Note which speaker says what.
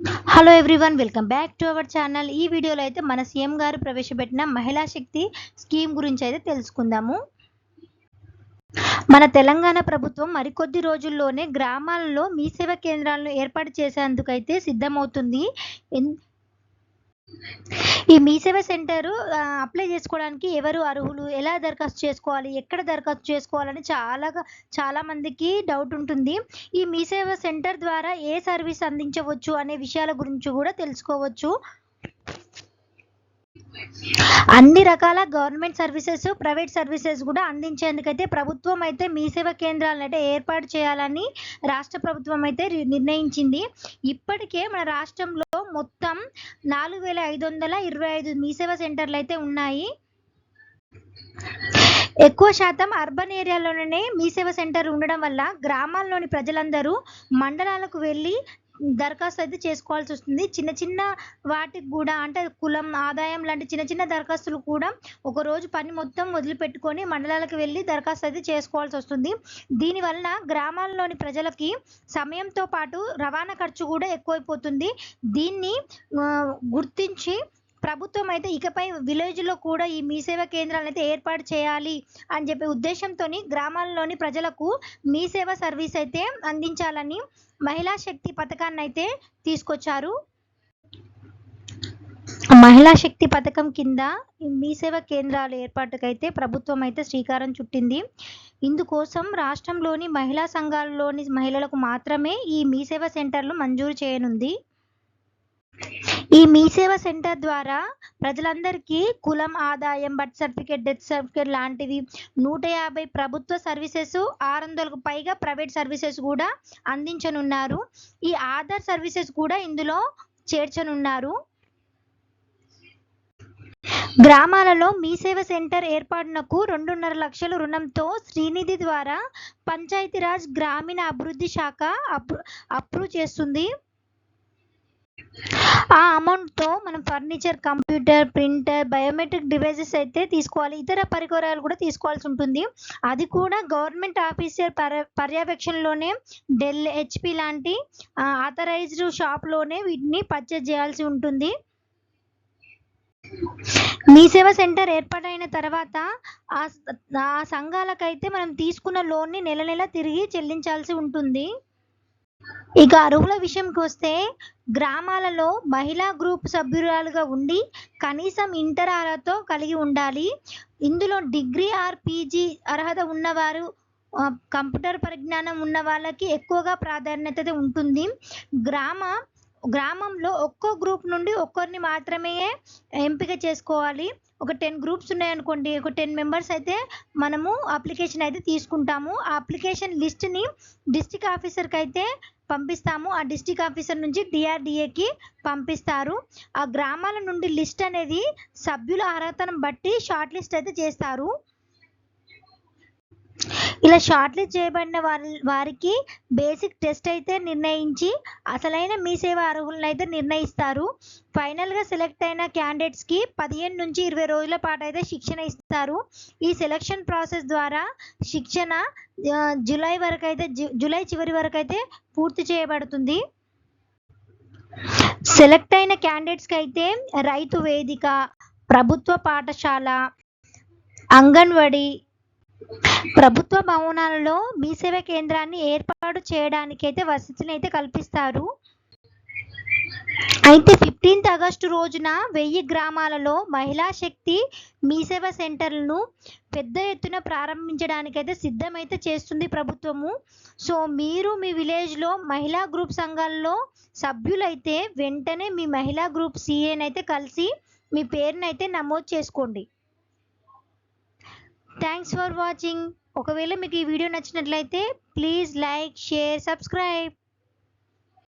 Speaker 1: Hello everyone welcome back to our channel ఈ వీడియోలో అయితే మన సీఎం గారు ప్రవేశపెట్టిన మహిళా శక్తి స్కీమ్ గురించి అయితే తెలుసుకుందాము. మన తెలంగాణ ప్రభుత్వం మరికొద్ది రోజుల్లోనే గ్రామాల్లో మీ సేవ కేంద్రాలను ఏర్పాటు చేసేందుకైతే సిద్ధమవుతుంది. ఈ మీ సేవ సెంటర్ అప్లై చేసుకోవడానికి ఎవరు అర్హులు? ఎలా దరఖాస్తు చేసుకోవాలి? ఎక్కడ దరఖాస్తు చేసుకోవాలని చాలా చాలా మందికి డౌట్ ఉంటుంది. ఈ మీ సేవ సెంటర్ ద్వారా ఏ సర్వీస్ అందించవచ్చు అనే విషయాల గురించి కూడా తెలుసుకోవచ్చు. అన్ని రకాల గవర్నమెంట్ సర్వీసెస్ ప్రైవేట్ సర్వీసెస్ కూడా అందించేందుకైతే ప్రభుత్వం అయితే మీ సేవ కేంద్రాలను అయితే ఏర్పాటు చేయాలని రాష్ట్ర ప్రభుత్వం అయితే నిర్ణయించింది. ఇప్పటికే మన రాష్ట్రంలో మొత్తం నాలుగు వేల ఐదు వందల ఇరవై ఐదు మీ సేవ సెంటర్లు అయితే ఉన్నాయి. ఎక్కువ శాతం అర్బన్ ఏరియాలోనే మీ సేవ సెంటర్ ఉండడం వల్ల గ్రామాల్లోని ప్రజలందరూ మండలాలకు వెళ్ళి దరఖాస్తు అయితే చేసుకోవాల్సి వస్తుంది. చిన్న చిన్న వాటికి కూడా అంటే కులం ఆదాయం లాంటి చిన్న చిన్న దరఖాస్తులు కూడా ఒక రోజు పని మొత్తం వదిలిపెట్టుకొని మండలాలకు వెళ్ళి దరఖాస్తు అయితే చేసుకోవాల్సి వస్తుంది. దీనివలన గ్రామాల్లోని ప్రజలకి సమయంతో పాటు రవాణా ఖర్చు కూడా ఎక్కువైపోతుంది. దీన్ని గుర్తించి ప్రభుత్వం అయితే ఇకపై విలేజ్లో కూడా ఈ మీ సేవ కేంద్రాలను అయితే ఏర్పాటు చేయాలి అని చెప్పే ఉద్దేశంతో గ్రామాల్లోని ప్రజలకు మీ సేవ సర్వీస్ అయితే అందించాలని మహిళా శక్తి పథకాన్ని అయితే తీసుకొచ్చారు. మహిళా శక్తి పథకం కింద ఈ మీ సేవ కేంద్రాల ఏర్పాటుకైతే ప్రభుత్వం అయితే శ్రీకారం చుట్టింది. ఇందుకోసం రాష్ట్రంలోని మహిళా సంఘాలలోని మహిళలకు మాత్రమే ఈ మీ సేవ సెంటర్లు మంజూరు చేయనుంది. ఈ మీ సేవ సెంటర్ ద్వారా ప్రజలందరికీ కులం ఆదాయం బర్త్ సర్టిఫికేట్ డెత్ సర్టిఫికేట్ లాంటివి నూట యాభై ప్రభుత్వ సర్వీసెస్ ఆరు వందలకు పైగా ప్రైవేట్ సర్వీసెస్ కూడా అందించనున్నారు. ఈ ఆధార్ సర్వీసెస్ కూడా ఇందులో చేర్చనున్నారు. గ్రామాలలో మీ సేవ సెంటర్ ఏర్పాటునకు రెండున్నర లక్షల రుణంతో శ్రీనిధి ద్వారా పంచాయతీరాజ్ గ్రామీణ అభివృద్ధి శాఖ అప్రూ అప్రూవ్ చేస్తుంది. ఆ అమౌంట్తో మనం furniture computer printer biometric devices అయితే తీసుకోవాలి. ఇతర పరికరాలు కూడా తీసుకోవాల్సి ఉంటుంది. అది కూడా గవర్నమెంట్ ఆఫీసర్ పర్య పర్యవేక్షణలోనే డెల్ హెచ్పి లాంటి ఆథరైజ్డ్ షాప్లోనే వీటిని పర్చేజ్ చేయాల్సి ఉంటుంది. మీ సేవ సెంటర్ ఏర్పాటైన తర్వాత ఆ ఆ సంఘాలకైతే మనం తీసుకున్న లోన్ని నెల నెల తిరిగి చెల్లించాల్సి ఉంటుంది. ఇక అరువుల విషయంకి వస్తే గ్రామాలలో మహిళా గ్రూప్ సభ్యురాలుగా ఉండి కనీసం ఇంటర్ అర్హతతో కలిగి ఉండాలి. ఇందులో డిగ్రీ ఆర్ పీజీ అర్హత ఉన్నవారు కంప్యూటర్ పరిజ్ఞానం ఉన్న వాళ్ళకి ఎక్కువగా ప్రాధాన్యత ఉంటుంది. గ్రామ గ్రామంలో ఒక్కో గ్రూప్ నుండి ఒక్కరిని మాత్రమే ఎంపిక చేసుకోవాలి. ఒక టెన్ గ్రూప్స్ ఉన్నాయనుకోండి ఒక టెన్ మెంబర్స్ అయితే మనము అప్లికేషన్ అయితే తీసుకుంటాము. ఆ అప్లికేషన్ లిస్ట్ని డిస్టిక్ ఆఫీసర్కి అయితే పంపిస్తాము. ఆ డిస్టిక్ ఆఫీసర్ నుంచి డిఆర్డిఏకి పంపిస్తారు. ఆ గ్రామాల నుండి లిస్ట్ అనేది సభ్యుల అర్హతను బట్టి షార్ట్ లిస్ట్ అయితే చేస్తారు. ఇలా షార్ట్ లిస్ట్ చేయబడిన వారి వారికి బేసిక్ టెస్ట్ అయితే నిర్ణయించి అసలైన మీ సేవ అర్హులను అయితే నిర్ణయిస్తారు. ఫైనల్గా సెలెక్ట్ అయిన క్యాండిడేట్స్కి పదిహేను నుంచి ఇరవై రోజుల పాటు అయితే శిక్షణ ఇస్తారు. ఈ సెలక్షన్ ప్రాసెస్ ద్వారా శిక్షణ జులై జూలై వరకు అయితే జు- జూలై చివరి వరకు అయితే పూర్తి చేయబడుతుంది. సెలెక్ట్ అయిన క్యాండిడేట్స్కి అయితే రైతు వేదిక ప్రభుత్వ పాఠశాల అంగన్వాడీ ప్రభుత్వ భవనాలలో మీ సేవ కేంద్రాన్ని ఏర్పాటు చేయడానికి అయితే వసతిని అయితే కల్పిస్తారు. అయితే ఫిఫ్టీన్త్ ఆగస్టు రోజున వెయ్యి గ్రామాలలో మహిళా శక్తి మీ సేవ సెంటర్లను పెద్ద ఎత్తున ప్రారంభించడానికైతే సిద్ధమైతే చేస్తుంది ప్రభుత్వము. సో మీరు మీ విలేజ్లో మహిళా గ్రూప్ సంఘాల్లో సభ్యులైతే వెంటనే మీ మహిళా గ్రూప్ సీఏనైతే కలిసి మీ పేరునైతే నమోదు చేసుకోండి. థ్యాంక్స్ ఫర్ వాచింగ్ ఒకవేళ మీకు ఈ వీడియో నచ్చినట్లయితే ప్లీజ్ లైక్ షేర్ సబ్స్క్రైబ్